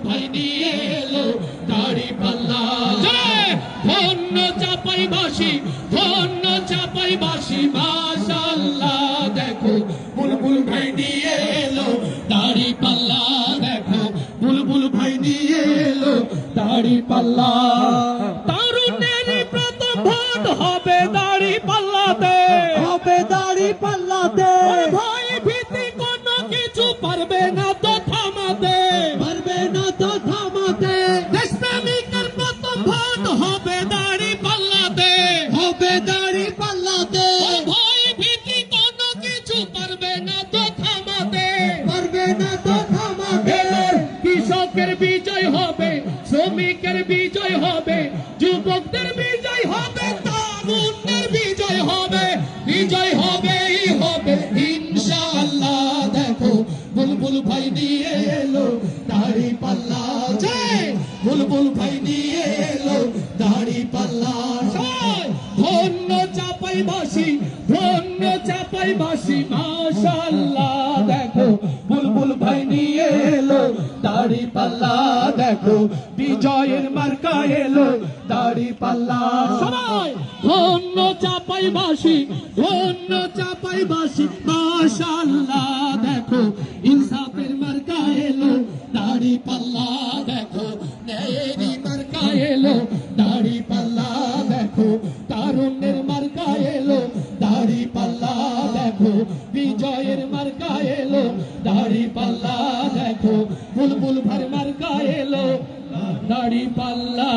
কোথায় নিয়ে এলো দাড়ি ধন্য চাপাই বাসি ধন্য চাপাই বাসি মাশাল্লাহ দেখো বুলবুল ভাই নিয়ে এলো দাড়ি পাল্লা। দেখো বুলবুল ভাই নিয়ে এলো দাড়ি পাল্লা। তারুণের প্রথম ভোট হবে দাড়ি পাল্লাতে। হবে দাড়ি পাল্লাতে। ভাই না থামাতে এবার কৃষকের বিজয় হবে, শ্রমিকের বিজয় হবে, যুবকদের বিজয় হবে, তরুণদের বিজয় হবে, বিজয় হবেই হবে। ইনশাআল্লাহ দেখো, বুলবুল ভাই এলো, দাড়ি পাল্লা জয় বুলবুল ভাই এলো, দাড়ি পাল্লা! ধন্য চাপাই বাসি ধন্য চাপাই বাসি মাশাল্লাহ দাড়ি পাল্লা দেখো, বিজয়ের মার্কা এলো, দাড়ি পাল্লা। সবাই, ধন্য চাপাই বাসি ধন্য চাপাই বাসি মাশাল্লাহ দেখো, ইনসাফের মার্কা এলো, দাড়ি পাল্লা দেখো ন্যায়েরই মার্কা এলো, দাড়ি পাল্লা দেখো তারুণ্যের মার্কা এলো, দাড়ি পাল্লা দেখো, বিজয়ের মার্কা এলো, দাড়ি পাল্লা দেখো বুলবুল ভারমার গায়ে এলো দাড়ি পাল্লা।